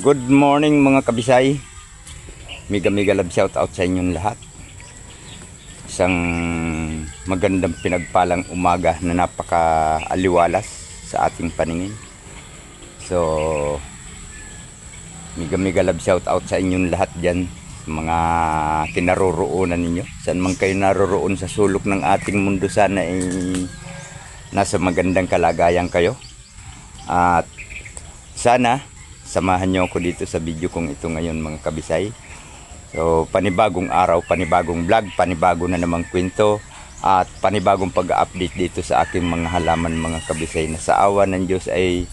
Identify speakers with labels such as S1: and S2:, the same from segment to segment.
S1: Good morning mga kabisay. Mega mega love shout out sa inyong lahat. Isang magandang pinagpalang umaga na napaka aliwalas sa ating paningin. So mega mega love shout out sa inyong lahat diyan mga kinaroroonan ninyo. Saan man kayo naroroon sa sulok ng ating mundo sana ay nasa magandang kalagayan kayo. At sana samahan nyo ako dito sa video kong ito ngayon mga kabisay. So panibagong araw, panibagong vlog, panibago na namang kwento at panibagong pag-update dito sa aking mga halaman mga kabisay na sa awa ng Diyos ay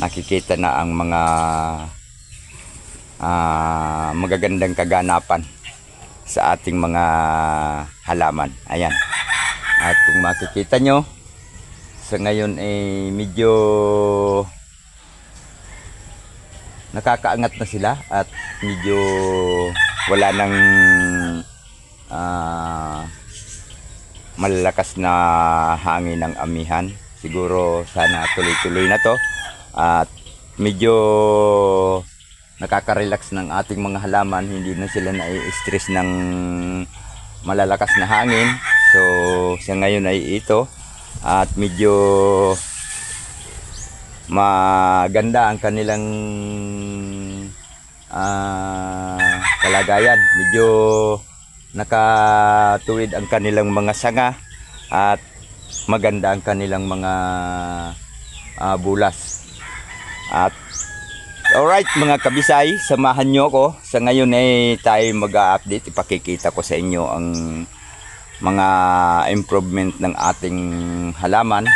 S1: nakikita na ang mga ah, magagandang kaganapan sa ating mga halaman. Ayan. At kung makikita nyo, sa ngayon ay medyo nakakaangat na sila at medyo wala nang ah, malalakas na hangin ng amihan. Siguro sana tuloy-tuloy na to at medyo nakaka-relax ng ating mga halaman. Hindi na sila na-stress ng malalakas na hangin. So sa ngayon ay ito at medyo maganda ang kanilang ah, kalagayan. Medyo nakatuwid ang kanilang mga sanga at maganda ang kanilang mga ah, bulas. At alright mga kabisay, samahan nyo ako. Sa ngayon ay tayo mag-update. Ipakikita ko sa inyo ang mga improvement ng ating halaman.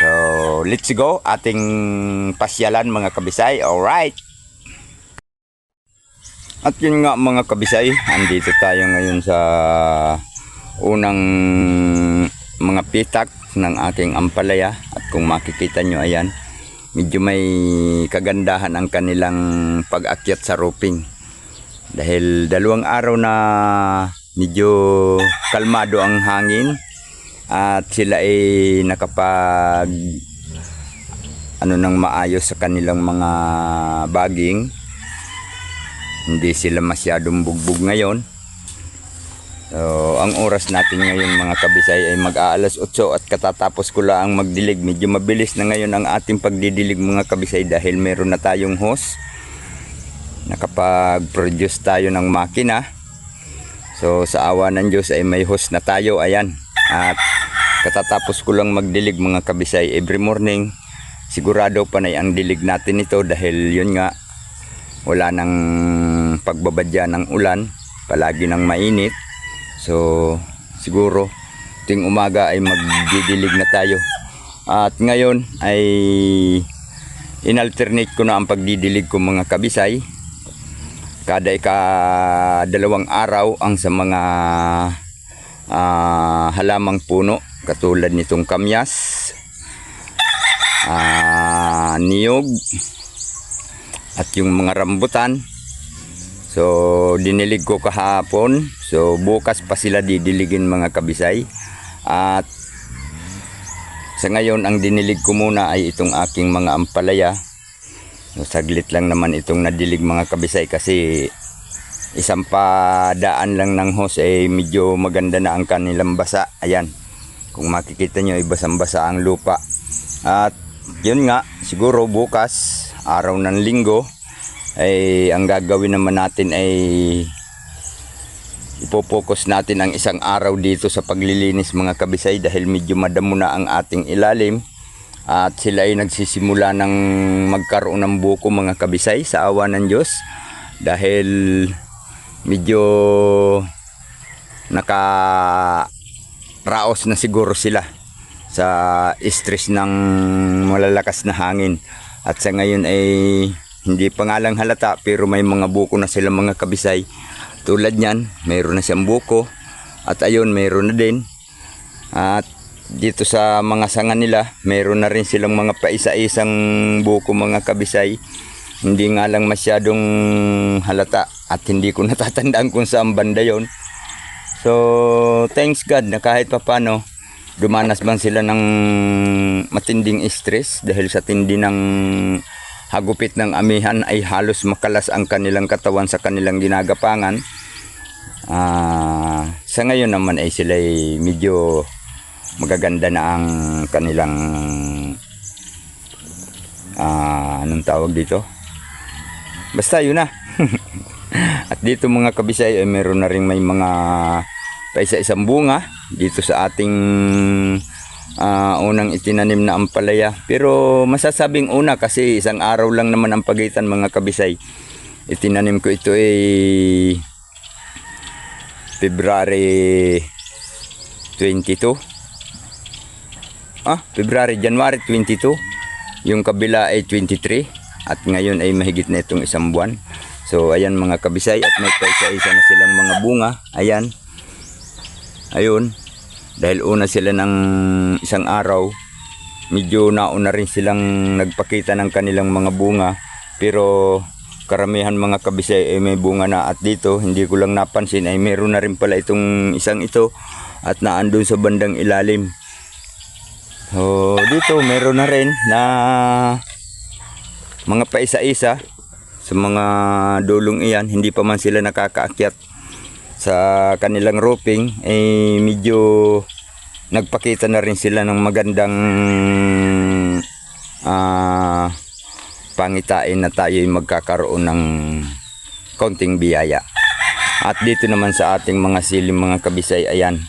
S1: So, let's go. Ating pasyalan mga kabisay. Alright. At yun nga mga kabisay, andito tayo ngayon sa unang mga pitak ng aking ampalaya. At kung makikita nyo, ayan, medyo may kagandahan ang kanilang pag-akyat sa roping. Dahil dalawang araw na medyo kalmado ang hangin at sila ay nakapag ano nang maayos sa kanilang mga baging hindi sila masyadong bugbog ngayon. So ang oras natin ngayon mga kabisay ay mag-aalas 8 at katatapos ko lang magdilig. Medyo mabilis na ngayon ang ating pagdidilig mga kabisay dahil meron na tayong hose. Nakapag-produce tayo ng makina. So sa awa ng Diyos ay may hose na tayo. Ayan. At katatapos ko lang magdilig mga kabisay every morning. Sigurado pa na ang dilig natin ito dahil yun nga wala nang pagbabadya ng ulan. Palagi nang mainit. So siguro ting umaga ay magdidilig na tayo. At ngayon ay inalternate ko na ang pagdidilig ko mga kabisay. Kada ika dalawang araw ang sa mga ah, halamang puno katulad nitong kamyas ah, niyog at yung mga rambutan so dinilig ko kahapon so bukas pa sila didiligin mga kabisay at sa ngayon ang dinilig ko muna ay itong aking mga ampalaya so, saglit lang naman itong nadilig mga kabisay kasi isang padaan lang ng hose ay medyo maganda na ang kanilang basa. Ayan. Kung makikita nyo ay basang-basa ang lupa. At yun nga, siguro bukas, araw ng linggo, ay ang gagawin naman natin ay ipopokus natin ang isang araw dito sa paglilinis mga kabisay dahil medyo madamo na ang ating ilalim. At sila ay nagsisimula ng magkaroon ng buko mga kabisay sa awa ng Diyos. Dahil medyo naka raos na siguro sila sa stress ng malalakas na hangin. At sa ngayon ay hindi pa nga halata pero may mga buko na sila mga kabisay. Tulad niyan mayroon na siyang buko at ayun mayroon na din. At dito sa mga sanga nila mayroon na rin silang mga paisa-isang buko mga kabisay. Hindi nga lang masyadong halata at hindi ko natatandaan kung saan banda yon. So, thanks God na kahit papano dumanas man sila ng matinding stress dahil sa tindi ng hagupit ng amihan ay halos makalas ang kanilang katawan sa kanilang ginagapangan. Ah, sa ngayon naman ay sila medyo magaganda na ang kanilang ah, anong tawag dito? Basta yun na. At dito mga kabisay ay meron na rin may mga paisa-isang bunga dito sa ating ah, unang itinanim na ampalaya. Pero masasabing una kasi isang araw lang naman ang pagitan mga kabisay. Itinanim ko ito ay February 22. Ah, February, January 22. Yung kabila ay 23 at ngayon ay mahigit na itong isang buwan. So ayan mga kabisay at may paisa-isa na silang mga bunga. Ayan. Ayun. Dahil una sila ng isang araw, medyo nauna rin silang nagpakita ng kanilang mga bunga. Pero karamihan mga kabisay ay may bunga na at dito hindi ko lang napansin ay meron na rin pala itong isang ito at naandun sa bandang ilalim. So dito meron na rin na mga paisa-isa sa mga dulong iyan hindi pa man sila nakakaakyat sa kanilang roping eh medyo nagpakita na rin sila ng magandang ah pangitain na tayo magkakaroon ng konting biyaya. At dito naman sa ating mga silim mga kabisay, ayan,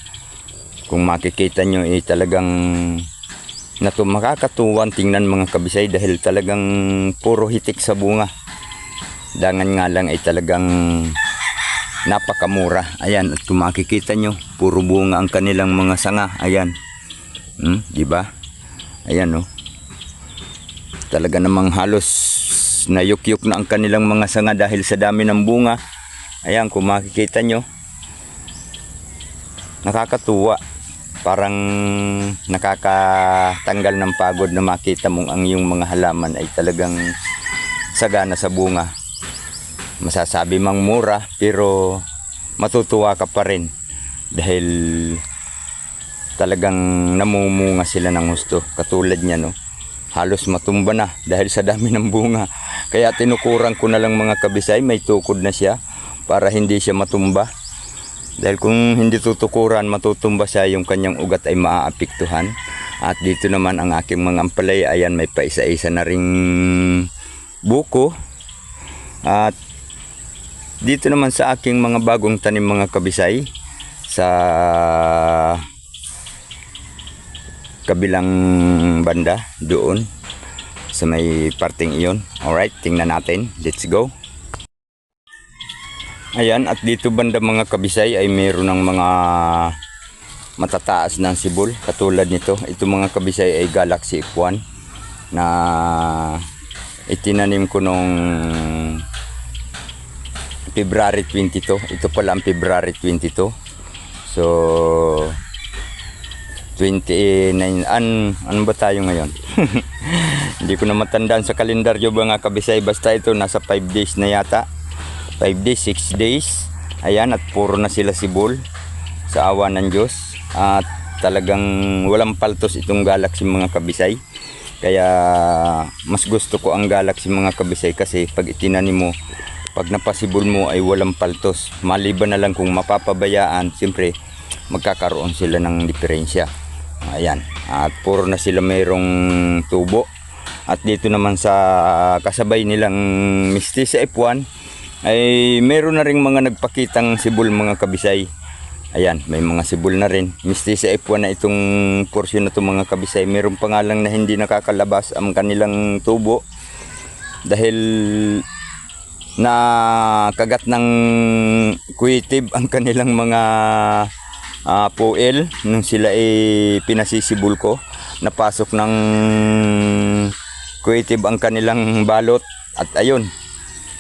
S1: kung makikita nyo eh talagang na to makakatuwan tingnan mga kabisay dahil talagang puro hitik sa bunga. Dangan nga lang ay talagang napakamura. Ayan, at kung makikita nyo, puro bunga ang kanilang mga sanga. Ayan. Hmm, di ba? Ayan, oh. Talaga namang halos nayukyuk na ang kanilang mga sanga dahil sa dami ng bunga. Ayan, kung makikita nyo, nakakatuwa. Parang nakakatanggal ng pagod na makita mong ang iyong mga halaman ay talagang sagana sa bunga. Masasabi mang mura pero matutuwa ka pa rin dahil talagang namumunga sila ng gusto. Katulad niya no, halos matumba na dahil sa dami ng bunga. Kaya tinukuran ko na lang mga kabisay, may tukod na siya para hindi siya matumba. Dahil kung hindi tutukuran, matutumba siya, yung kanyang ugat ay maaapektuhan. At dito naman ang aking mga ampalaya, ayan may paisa-isa na ring buko. At dito naman sa aking mga bagong tanim mga kabisay, sa kabilang banda doon sa may parting iyon. Alright, tingnan natin. Let's go. Ayan, at dito banda mga kabisay ay mayroon ng mga matataas ng sibol. Katulad nito, ito mga kabisay ay Galaxy F1 na itinanim ko nung February 22. Ito pala ang February 22. So, 29 an ano ba tayo ngayon? Hindi ko na matandaan sa kalendaryo mga kabisay. Basta ito nasa 5 days na yata. 5 days 6 days. Ayan at puro na sila sibol sa awa ng Diyos. At talagang walang paltos itong galaxy mga kabisay. Kaya mas gusto ko ang galaxy mga kabisay. Kasi pag itinanim mo pag napasibol mo ay walang paltos maliban na lang kung mapapabayaan siyempre magkakaroon sila ng diferensya Ayan. At puro na sila mayroong tubo. At dito naman sa kasabay nilang Misty sa F1 ay meron na ring mga nagpakitang sibol mga kabisay. Ayan, may mga sibol na rin. Misty sa F1 na itong portion na to mga kabisay. Meron pa nga lang na hindi nakakalabas ang kanilang tubo. Dahil na kagat ng kuitib ang kanilang mga uh, puel nung sila ay pinasisibol ko. Napasok ng creative ang kanilang balot. At ayun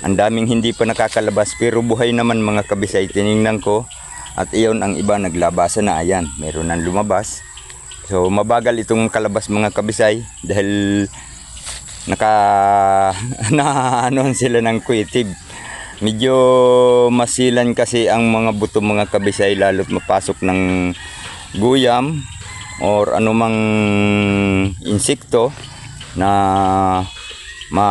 S1: ang daming hindi pa nakakalabas pero buhay naman mga kabisay tiningnan ko. At iyon ang iba naglabasan na ayan meron nang lumabas. So mabagal itong kalabas mga kabisay dahil naka na ano sila ng creative medyo masilan kasi ang mga buto mga kabisay lalo't mapasok ng guyam or anumang insekto na ma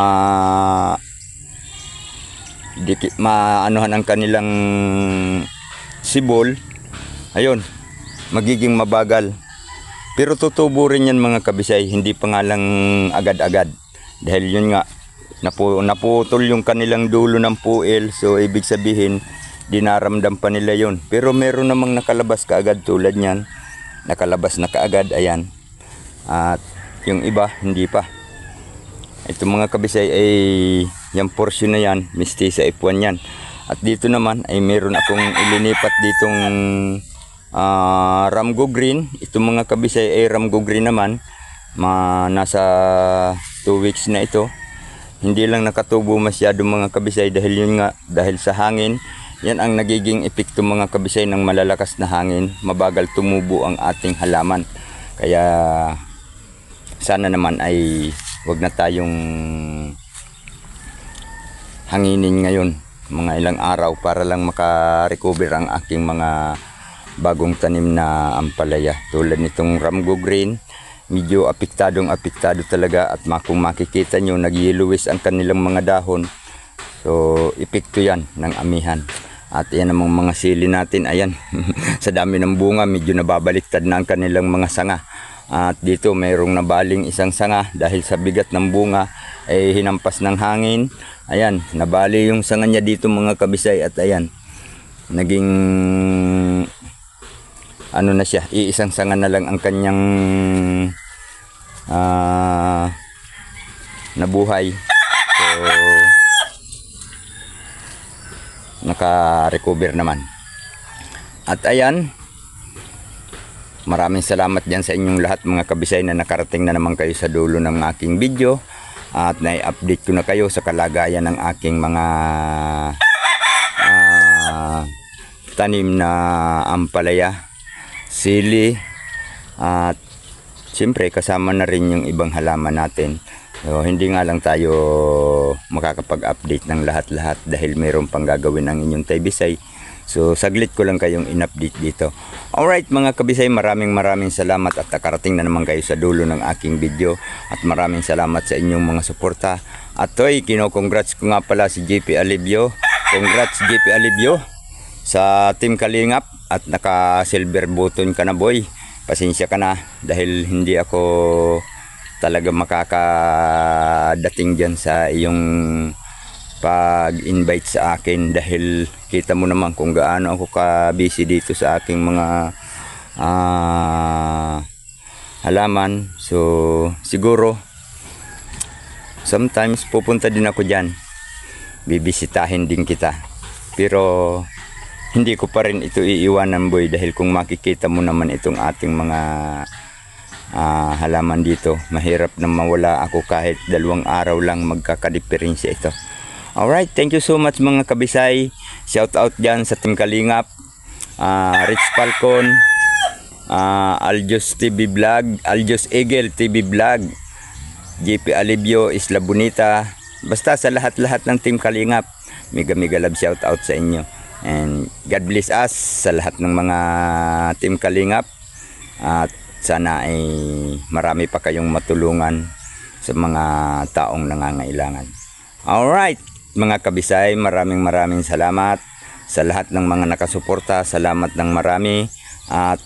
S1: diki, maanuhan ang kanilang sibol, ayun, magiging mabagal. Pero tutubo rin yan mga kabisay, hindi pa lang agad-agad. Dahil yun nga, napu, naputol yung kanilang dulo ng puil. So ibig sabihin, dinaramdam pa nila yun. Pero meron namang nakalabas kaagad tulad niyan. Nakalabas na kaagad, ayan. At yung iba, hindi pa. Ito mga kabisay ay yung portion na yan, mistisa F1 yan. At dito naman ay meron akong ilinipat ditong ah, Ramgo Green. Ito mga kabisay ay Ramgo Green naman. Ma, nasa 2 weeks na ito. Hindi lang nakatubo masyado mga kabisay dahil yun nga, dahil sa hangin. Yan ang nagiging epekto mga kabisay ng malalakas na hangin. Mabagal tumubo ang ating halaman. Kaya sana naman ay wag na tayong hanginin ngayon mga ilang araw para lang makarecover ang aking mga bagong tanim na ampalaya tulad nitong Ramgo Green medyo apektadong apektado talaga at kung makikita nyo nagyeluwis ang kanilang mga dahon. So epekto yan ng amihan. At yan namang mga sili natin. Ayan sa dami ng bunga medyo nababaliktad na ang kanilang mga sanga. At dito mayroong nabaling isang sanga. Dahil sa bigat ng bunga ay hinampas ng hangin. Ayan, nabali yung sanga niya dito mga kabisay. At ayan, naging ano na siya, iisang sanga na lang ang kanyang ah, nabuhay. So, naka-recover naman. At ayan, Maraming salamat dyan sa inyong lahat mga kabisay na nakarating na naman kayo sa dulo ng aking video at na-update ko na kayo sa kalagayan ng aking mga ah, tanim na ampalaya, sili at siyempre kasama na rin yung ibang halaman natin. So, hindi nga lang tayo makakapag-update ng lahat-lahat dahil mayroon pang gagawin ng inyong taybisay. So saglit ko lang kayong in-update dito. Alright mga kabisay, maraming maraming salamat at nakarating na naman kayo sa dulo ng aking video. At maraming salamat sa inyong mga suporta. At toy, kino-congrats ko nga pala si JP Alivio. Congrats JP Alivio sa Team Kalingap at naka-silver button ka na boy. Pasensya ka na dahil hindi ako talaga makakadating dyan sa iyong pag-invite sa akin dahil kita mo naman kung gaano ako ka-busy dito sa aking mga ah, halaman. So, siguro sometimes pupunta din ako diyan. Bibisitahin din kita. Pero hindi ko pa rin ito iiwanan boy dahil kung makikita mo naman itong ating mga ah, halaman dito, mahirap na mawala ako kahit dalawang araw lang magkakadiferensya ito. Alright, thank you so much mga kabisay. Shout out dyan sa Team Kalingap, ah, Rich Falcon, ah, Aljos TV Vlog, Aljos Eagle TV Vlog, JP Alivio, Isla Bonita, basta sa lahat-lahat ng Team Kalingap, mega mega love shout out sa inyo. And God bless us sa lahat ng mga Team Kalingap at sana ay marami pa kayong matulungan sa mga taong nangangailangan. Alright, mga kabisay, maraming maraming salamat sa lahat ng mga nakasuporta. Salamat ng marami. At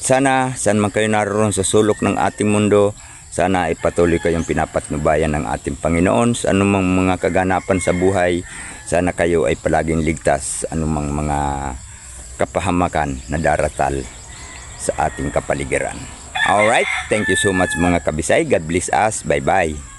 S1: sana, saan man kayo naroon sa sulok ng ating mundo, sana ipatuloy kayong pinapatnubayan ng ating Panginoon sa anumang mga kaganapan sa buhay. Sana kayo ay palaging ligtas sa anumang mga kapahamakan na daratal sa ating kapaligiran. Alright, thank you so much mga kabisay. God bless us. Bye-bye.